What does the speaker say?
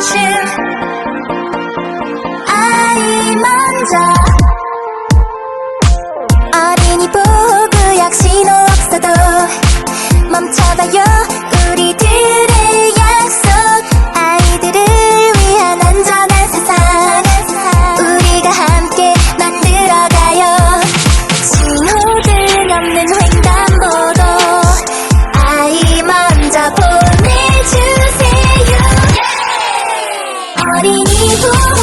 당신. 아이 먼저 Oh.